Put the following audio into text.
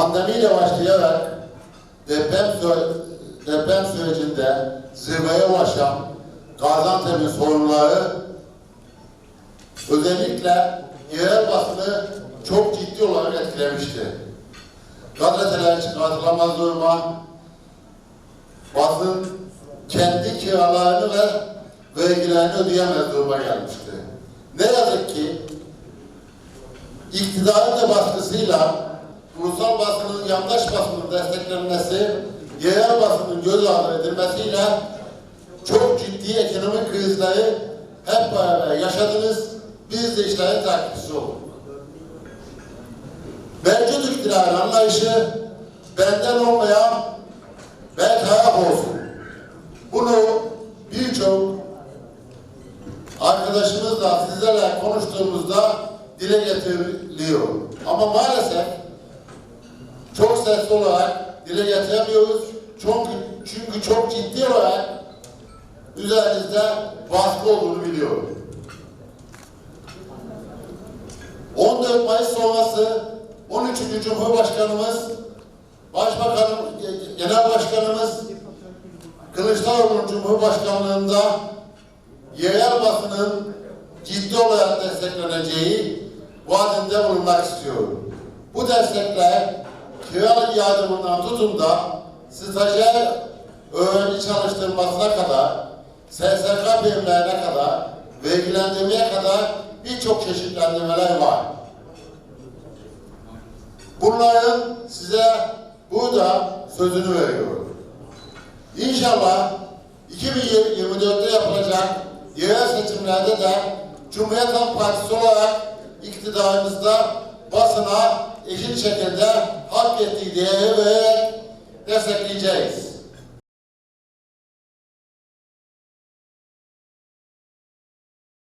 Pandemiyle başlayarak deprem, deprem sürecinde zirveye ulaşan Gaziantep'in sorunları özellikle yerel basını çok ciddi olarak etkilemişti. Gazeteler çıkartılamaz duruma, basın kendi kiralarını ve vergilerini ödeyemez duruma gelmişti. Ne yazık ki iktidarın da baskısıyla ulusal basının yandaş basının desteklenmesi, yerel basının göz ardı edilmesiyle çok ciddi ekonomik krizleri hep beraber yaşadınız. Biz de işlerin takipçisi olduk. Mevcut iktidarın anlayışı benden olmayan bertaraf olsun. Bunu birçok arkadaşımızla, sizlerle konuştuğumuzda dile getiriliyor. Ama maalesef çok sesli olarak dile getiremiyoruz. Çok, çünkü çok ciddi olarak üzerinizde baskı olduğunu biliyorum. 14 Mayıs sonrası 13. Cumhurbaşkanımız, Başbakanım, Genel Başkanımız Kılıçdaroğlu'nun Cumhurbaşkanlığında yerel basının ciddi olarak destekleneceği vaadinde bulunmak istiyorum. Bu destekler kira yardımından tutun da stajyer öğrenci çalıştırmasına kadar, SSK primlerine kadar, vergilendirmeye kadar birçok çeşitlendirmeler var. Bunların size burada sözünü veriyorum. İnşallah 2024'te yapılacak yerel seçimlerde de Cumhuriyet Halk Partisi olarak iktidarımızda basına eşit şekilde hak ettiği değeri vererek destekleyeceğiz.